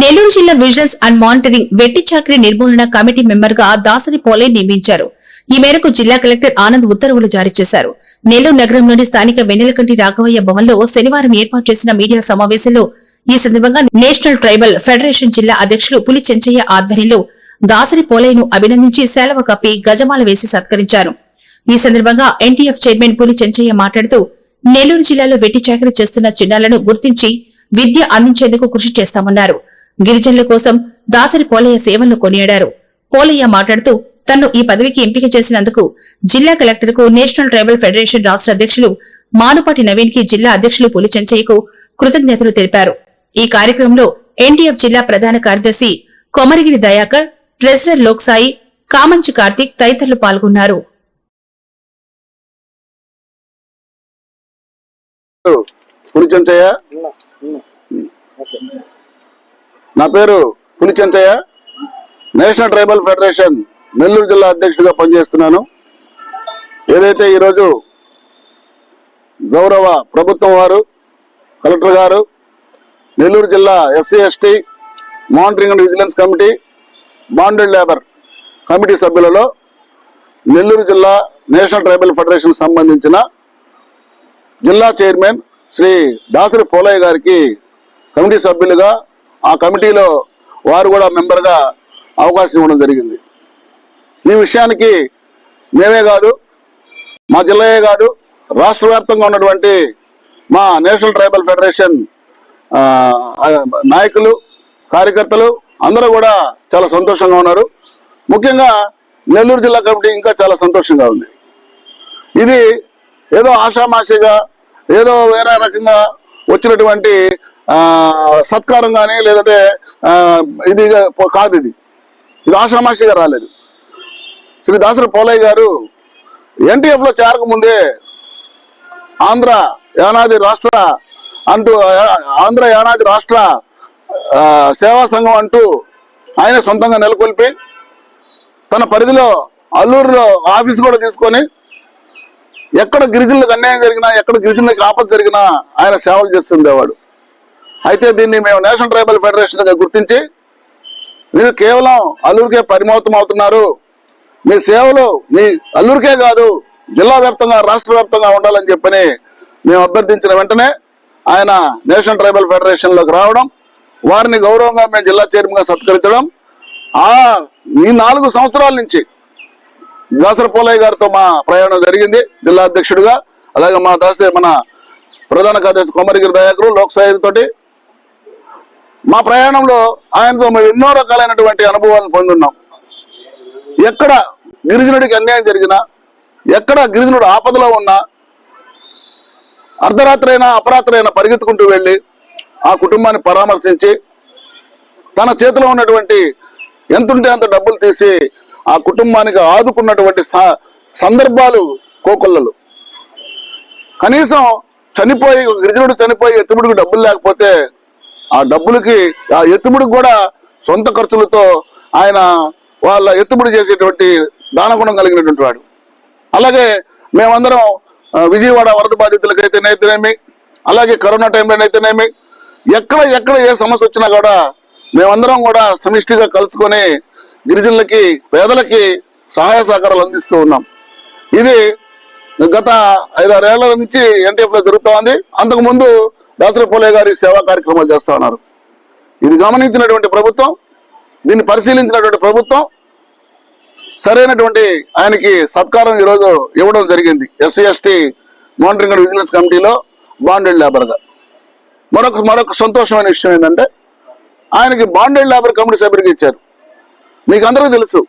నెల్లూరు జిల్లా vigilance and monitoring వెట్టి చాకరీ నిర్మూలన కమిటీ మెంబర్గా దాసరి పోలే నియమించారు. ఈ మేరకు జిల్లా కలెక్టర్ ఆనంద్ ఉత్తర్వులు జారీ చేశారు. నెల్లూరు నగరంలోని స్థానిక వెన్నెలకంటి రాఘవయ్య భవన్లో శనివారం ఏర్పాటు చేసిన మీడియా సమావేశంలో ఈ సందర్భంగా నేషనల్ ట్రైబల్ ఫెడరేషన్ జిల్లా అధ్యక్షులు పులి చెంచయ్య ఆధ్వర్యంలో దాసరి పోలేను అభినందించి సెలవు కప్పి గజమాల వేసి సత్కరించారు. ఈ సందర్భంగా ఎన్టీఎఫ్ చైర్మన్ పులి చెంచయ్య మాట్లాడుతూ నెల్లూరు జిల్లాలో వెట్టి చాకరీ చేస్తున్న చిన్నాలను గుర్తించి విద్య అందించేందుకు కృషి చేస్తామన్నారు. గిరిజనుల కోసం దాసరి పోలయ్య సేవలను కొనియాడారు. పోలయ్య మాట్లాడుతూ తన్ను ఈ పదవికి ఎంపిక చేసినందుకు జిల్లా కలెక్టర్కు నేషనల్ ట్రైబల్ ఫెడరేషన్ రాష్ట్ర అధ్యక్షులు మానుపాటి నవీన్కి జిల్లా అధ్యక్షులు పులి చెంచయ్యకు కృతజ్ఞతలు తెలిపారు. ఈ కార్యక్రమంలో ఎన్టీఎఫ్ జిల్లా ప్రధాన కార్యదర్శి కొమరగిరి దయాకర్ ట్రెజరర్ లోక్సాయి కామంచి కార్తీక్ తదితరులు పాల్గొన్నారు. పులిచెంచయ్య నా పేరు Pulichenchaiah national tribal federation Nellore జిల్లా అధ్యక్షుడిగా పనిచేస్తున్నాను. ఏదైతే ఈరోజు గౌరవ ప్రభుత్వం వారు కలెక్టర్ గారు నెల్లూరు జిల్లా SC ST monitoring and vigilance committee bonded labour committee సభ్యులలో Nellore జిల్లా నేషనల్ ట్రైబల్ ఫెడరేషన్ సంబంధించిన జిల్లా చైర్మన్ శ్రీ దాసరి పోలయ్య గారికి కమిటీ సభ్యులుగా ఆ కమిటీలో వారు కూడా మెంబర్గా అవకాశం ఇవ్వడం జరిగింది. ఈ విషయానికి మేమే కాదు మా జిల్లాయే కాదు రాష్ట్ర వ్యాప్తంగా ఉన్నటువంటి మా నేషనల్ ట్రైబల్ ఫెడరేషన్ నాయకులు కార్యకర్తలు అందరూ కూడా చాలా సంతోషంగా ఉన్నారు. ముఖ్యంగా నెల్లూరు జిల్లా కమిటీ ఇంకా చాలా సంతోషంగా ఉంది. ఇది ఏదో ఆషామాషిగా ఏదో వేరే రకంగా వచ్చినటువంటి సత్కారం కానీ లేదంటే ఆ, ఇది కాదు ఇది. ఇది ఆషామాషిగా రాలేదు. శ్రీ దాసరి పోలయ్య గారు ఎన్టీఎఫ్లో చేరకముందే చేరక ముందే ఆంధ్ర యానాది రాష్ట్ర అంటూ ఆంధ్ర యానాది రాష్ట్ర ఆ, సేవా సంఘం అంటూ ఆయన సొంతంగా నెలకొల్పి తన పరిధిలో అల్లూరులో ఆఫీస్ కూడా తీసుకొని ఎక్కడ గిరిజనులకు అన్యాయం జరిగినా ఎక్కడ గిరిజనులకు ఆపద జరిగినా ఆయన సేవలు చేస్తుండేవాడు. అయితే దీన్ని మేము నేషనల్ ట్రైబల్ ఫెడరేషన్గా గుర్తించి మీరు కేవలం అల్లూరుకే పరిమితం అవుతున్నారు. మీ సేవలు మీ అల్లూరికే కాదు జిల్లా వ్యాప్తంగా రాష్ట్ర వ్యాప్తంగా ఉండాలని చెప్పని మేము అభ్యర్థించిన వెంటనే ఆయన నేషనల్ ట్రైబల్ ఫెడరేషన్లోకి రావడం వారిని గౌరవంగా మేము జిల్లా చైర్మన్గా సత్కరించడం ఆ ఈ నాలుగు సంవత్సరాల నుంచి దాసరి పోలయ్య గారితో మా ప్రయాణం జరిగింది జిల్లా అధ్యక్షుడిగా అలాగే మా దాసే మన ప్రధాన కార్యదర్శి కొమ్మరిగిరి దయాకరు లోక్సాయి తోటి మా ప్రయాణంలో ఆయనతో మేము ఎన్నో రకాలైనటువంటి అనుభవాలను పొందున్నాం. ఎక్కడ గిరిజనుడికి అన్యాయం జరిగినా ఎక్కడ గిరిజనుడు ఆపదలో ఉన్నా అర్ధరాత్రైనా అయినా పరిగెత్తుకుంటూ వెళ్ళి ఆ కుటుంబాన్ని పరామర్శించి తన చేతిలో ఉన్నటువంటి ఎంతుంటే అంత డబ్బులు తీసి ఆ కుటుంబానికి ఆదుకున్నటువంటి స- సందర్భాలు కోకొల్లలు. కనీసం చనిపోయి గిరిజనుడు చనిపోయి ఎత్తుబడికి డబ్బులు లేకపోతే ఆ డబ్బులకి ఆ ఎత్తుబడికి కూడా సొంత ఖర్చులతో ఆయన వాళ్ళ ఎత్తుబడి చేసేటువంటి దానగుణం కలిగినటువంటి వాడు. అలాగే మేమందరం విజయవాడ వరద బాధితులకైతేనేమి అలాగే కరోనా టైంలోనైతేనేమి ఎక్కడ ఎక్కడ ఏ సమస్య వచ్చినా కూడా మేమందరం కూడా సమిష్టిగా కలుసుకొని గిరిజనులకి పేదలకి సహాయ సహకారాలు అందిస్తూ ఉన్నాం. ఇది గత ఐదారేళ్ళ నుంచి ఎన్టీఎఫ్లో జరుగుతూ ఉంది. అంతకుముందు ముందు గారి సేవా కార్యక్రమాలు చేస్తా ఉన్నారు. ఇది గమనించినటువంటి ప్రభుత్వం దీన్ని పరిశీలించినటువంటి ప్రభుత్వం సరైనటువంటి ఆయనకి సత్కారం ఈరోజు ఇవ్వడం జరిగింది. SC ST monitoring and vigilance కమిటీలో బాండెడ్ లేబర్గా మరొక మరొక సంతోషమైన విషయం ఏంటంటే ఆయనకి బాండెడ్ లేబర్ కమిటీ సభ్యుడికి ఇచ్చారు. మీకు అందరికీ తెలుసు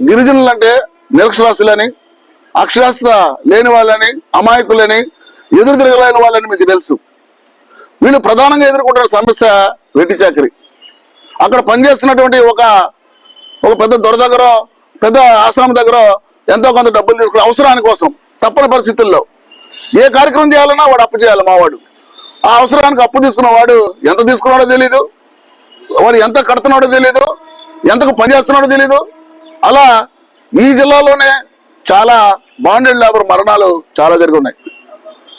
గిరిజనులు అంటే నిరక్షరాస్తులని అక్షరాస్యత లేని వాళ్ళని అమాయకులని ఎదురు తిరగలేని వాళ్ళని మీకు తెలుసు. వీళ్ళు ప్రధానంగా ఎదుర్కొంటున్న సమస్య వెట్టి చాకరి. అక్కడ పనిచేస్తున్నటువంటి ఒక ఒక పెద్ద దొర దగ్గర పెద్ద ఆశ్రమం దగ్గర ఎంతో కొంత డబ్బులు తీసుకునే అవసరాని కోసం తప్పని పరిస్థితుల్లో ఏ కార్యక్రమం చేయాలన్నా వాడు అప్పు చేయాలి మావాడు. ఆ అవసరానికి అప్పు తీసుకున్నవాడు ఎంత తీసుకున్నాడో తెలీదు. వాడు ఎంత కడుతున్నాడో తెలీదు. ఎంతకు పని చేస్తున్నాడో తెలీదు. అలా ఈ జిల్లాలోనే చాలా బాండెడ్ లేబర్ మరణాలు చాలా జరిగి ఉన్నాయి.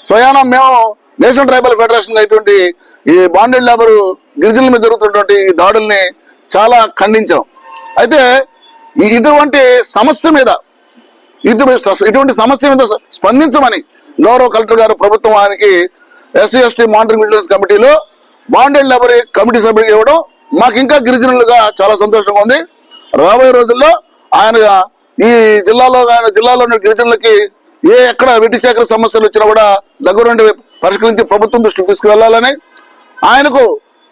స్వయాన మేము నేషనల్ ట్రైబల్ ఫెడరేషన్ అయినటువంటి ఈ బాండెడ్ లేబర్ గిరిజనుల మీద జరుగుతున్నటువంటి ఈ దాడుల్ని చాలా ఖండించాం. అయితే ఈ- ఇటువంటి సమస్య మీద ఇటువంటి సమస్య మీద స్పందించమని గౌరవ కలెక్టర్ గారు ప్రభుత్వానికి ఎస్సీ ఎస్టీ మానిటరింగ్ విజిలెన్స్ కమిటీలో బాండెడ్ లేబర్ కమిటీ సభ్యులు ఇవ్వడం మాకు ఇంకా గిరిజనులుగా చాలా సంతోషంగా ఉంది. రాబోయే రోజుల్లో ఆయన ఈ జిల్లాలో ఆయన జిల్లాలో ఉన్న గిరిజనులకి ఏ ఎక్కడ వెట్టి చేకర సమస్యలు వచ్చినా కూడా దగ్గరుండి పరిష్కరించి ప్రభుత్వం దృష్టికి తీసుకువెళ్ళాలని ఆయనకు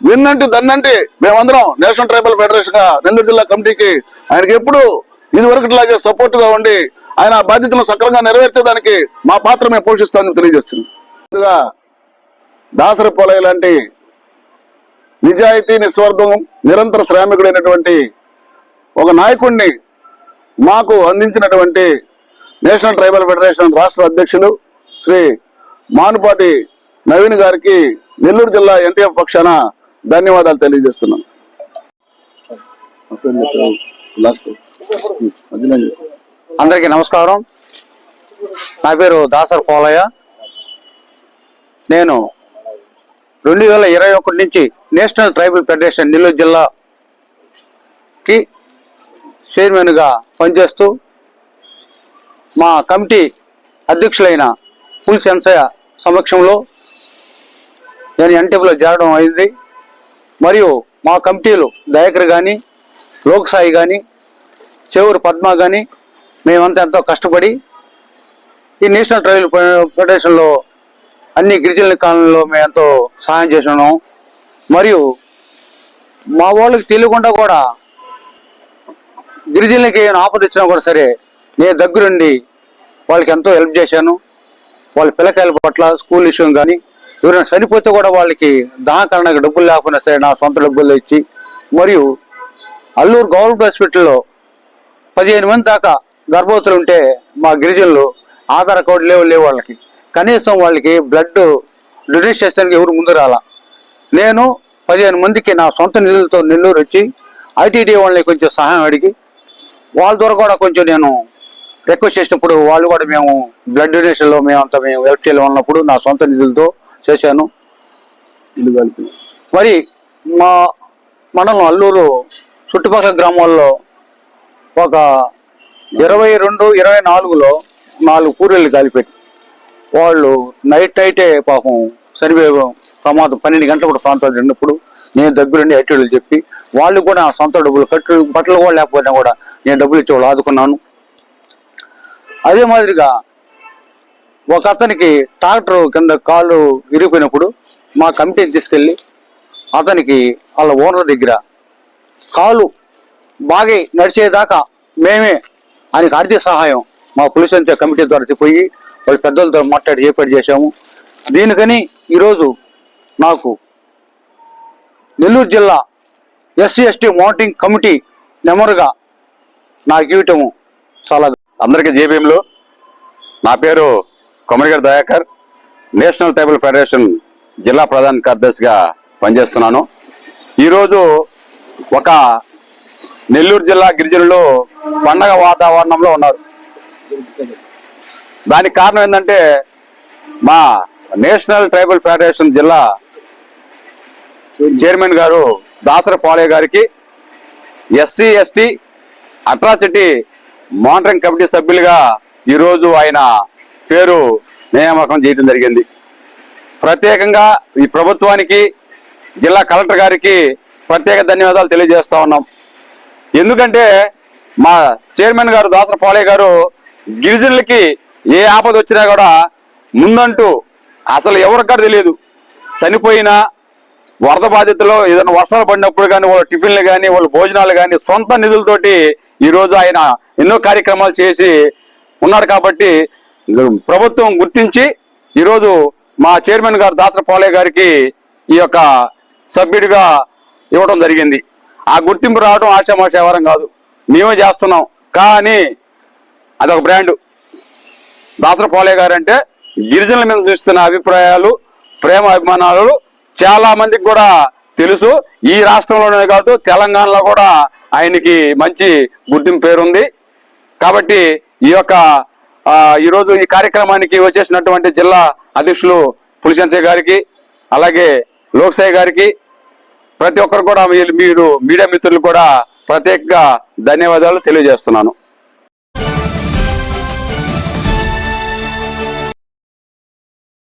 విన్నంటి దన్నంటి మేమందరం నేషనల్ ట్రైబల్ ఫెడరేషన్గా నెల్లూరు జిల్లా కమిటీకి ఆయనకి ఎప్పుడు ఇది వరకులాగే సపోర్ట్గా ఉండి ఆయన ఆ బాధ్యతలను సక్రమంగా నెరవేర్చడానికి మా పాత్ర మేము పోషిస్తామని తెలియజేస్తున్నాం. ముందుగా దాసరి పొలయ్య లాంటి నిజాయితీ నిస్వార్థం నిరంతర శ్రామికుడైనటువంటి ఒక నాయకుడిని మాకు అందించినటువంటి నేషనల్ ట్రైబల్ ఫెడరేషన్ రాష్ట్ర అధ్యక్షులు శ్రీ మానుపాటి నవీన్ గారికి నెల్లూరు జిల్లా ఎన్టీఎఫ్ పక్షాన ధన్యవాదాలు తెలియజేస్తున్నాను. అందరికీ నమస్కారం. నా పేరు దాసర్ పోలయ్య. నేను రెండు వేల ఇరవై ఒకటి నుంచి నేషనల్ ట్రైబల్ ఫెడరేషన్ నెల్లూరు జిల్లాకి చైర్మన్గా పనిచేస్తూ మా కమిటీ అధ్యక్షులైన పుల్ సెన్సయ్య సమక్షంలో నేను ఎన్టీపీలో చేరడం అయింది. మరియు మా కమిటీలు దయాకర్ కానీ లోక్సాయి కానీ చెవురు పద్మ కానీ మేమంతా ఎంతో కష్టపడి ఈ నేషనల్ ట్రైబల్ ఫెడరేషన్లో అన్ని గిరిజనుల కాలంలో మేము ఎంతో సహాయం చేసినాము మరియు మా వాళ్ళకి తెలియకుండా కూడా గిరిజనులకి ఏమైనా ఆపద ఇచ్చినా కూడా సరే నేను దగ్గరుండి వాళ్ళకి ఎంతో హెల్ప్ చేశాను. వాళ్ళ పిల్లకాయల పట్ల స్కూల్ విషయం కానీ ఎవరైనా చనిపోతే కూడా వాళ్ళకి దాహకరణకు డబ్బులు లేకుండా సరే నా సొంత డబ్బులు ఇచ్చి మరియు అల్లూరు గవర్నమెంట్ హాస్పిటల్లో పదిహేను మంది దాకా గర్భవతులు ఉంటే మా గిరిజనులు ఆధార్ కార్డు లేవు లేవు వాళ్ళకి. కనీసం వాళ్ళకి బ్లడ్ డొనేట్ చేస్తానికి ఎవరు ముందు రాలా. నేను పదిహేను మందికి నా సొంత నిధులతో నెల్లూరు వచ్చి ఐటీడీ వాళ్ళని కొంచెం సహాయం అడిగి వాళ్ళ ద్వారా కూడా కొంచెం నేను రిక్వెస్ట్ చేసినప్పుడు వాళ్ళు కూడా మేము బ్లడ్ డొనేషన్లో మేమంతా మేము ఎఫ్టీఎల్ ఉన్నప్పుడు నా సొంత నిధులతో చేశాను. ఇల్లు కలిపి? మరి మా మండలం అల్లూరు చుట్టుపక్కల గ్రామాల్లో ఒక ఇరవై రెండు ఇరవై నాలుగులో నాలుగు పూరీలు కాలిపెట్టి వాళ్ళు నైట్ నైటే పాపం చనిపోయే ప్రమాదం పన్నెండు గంటల కూడా ప్రాంతాలు ఉన్నప్పుడు నేను దగ్గరుండి ఐటీలు చెప్పి వాళ్ళు కూడా సొంత డబ్బులు కట్టు బట్టలు కూడా లేకపోయినా కూడా నేను డబ్బులు ఇచ్చి వాళ్ళు ఆదుకున్నాను. అదే మాదిరిగా ఒక అతనికి ట్రాక్టర్ కింద కాళ్ళు విరిగిపోయినప్పుడు మా కమిటీని తీసుకెళ్ళి అతనికి వాళ్ళ ఓనర్ దగ్గర కాలు బాగా నడిచేదాకా మేమే ఆయనకి ఆర్థిక సహాయం మా పోలీస్ అంతే కమిటీ ద్వారా పోయి వాళ్ళ పెద్దలతో మాట్లాడి ఏర్పాటు చేశాము. దీనికని ఈరోజు నాకు నెల్లూరు జిల్లా ఎస్సీ ఎస్టీ మోనిటరింగ్ కమిటీ నెంబర్గా నాకు ఇవ్వటము చాలా అందరికీ జేబీఎంలు నా పేరు Komarigari Dayakar. National tribal federation జిల్లా ప్రధాన కార్యదర్శిగా పనిచేస్తున్నాను. ఈరోజు ఒక నెల్లూరు జిల్లా గిరిజనులు పండగ వాతావరణంలో ఉన్నారు. దానికి కారణం ఏంటంటే మా నేషనల్ ట్రైబల్ ఫెడరేషన్ జిల్లా చైర్మన్ గారు దాసర పాలే గారికి SC ST atrocity monitoring committee సభ్యులుగా ఈరోజు ఆయన పేరు నియామకం చేయడం జరిగింది. ప్రత్యేకంగా ఈ ప్రభుత్వానికి జిల్లా కలెక్టర్ గారికి ప్రత్యేక ధన్యవాదాలు తెలియజేస్తా ఉన్నాం. ఎందుకంటే మా చైర్మన్ గారు దాసర పాలే గారు గిరిజనులకి ఏ ఆపద వచ్చినా కూడా ముందంటూ అసలు ఎవరిక్కడ తెలియదు. చనిపోయినా వరద బాధితులు ఏదైనా వర్షాలు పడినప్పుడు కానీ వాళ్ళ టిఫిన్లు కానీ వాళ్ళ భోజనాలు కానీ సొంత నిధులతోటి ఈ రోజు ఆయన ఎన్నో కార్యక్రమాలు చేసి ఉన్నాడు కాబట్టి ప్రభుత్వం గుర్తించి ఈరోజు మా చైర్మన్ గారు దాసర పాలే గారికి ఈ యొక్క సభ్యుడిగా ఇవ్వడం జరిగింది. ఆ గుర్తింపు రావడం ఆశామాష కాదు. మేమే చేస్తున్నాం. కానీ అదొక బ్రాండ్. దాసర పోలే గారు అంటే గిరిజనుల మీద చూస్తున్న అభిప్రాయాలు ప్రేమ అభిమానాలు చాలా మందికి కూడా తెలుసు. ఈ రాష్ట్రంలోనే కాదు తెలంగాణలో కూడా ఆయనకి మంచి గుర్తింపు పేరుంది. కాబట్టి ఈ యొక్క ఈరోజు ఈ కార్యక్రమానికి వచ్చేసినటువంటి జిల్లా అధ్యక్షులు పులిసంచే గారికి అలాగే లోక్సాయి గారికి ప్రతి ఒక్కరు కూడా మీరు మీరు మీడియా మిత్రులు కూడా ప్రత్యేకంగా ధన్యవాదాలు తెలియజేస్తున్నాను.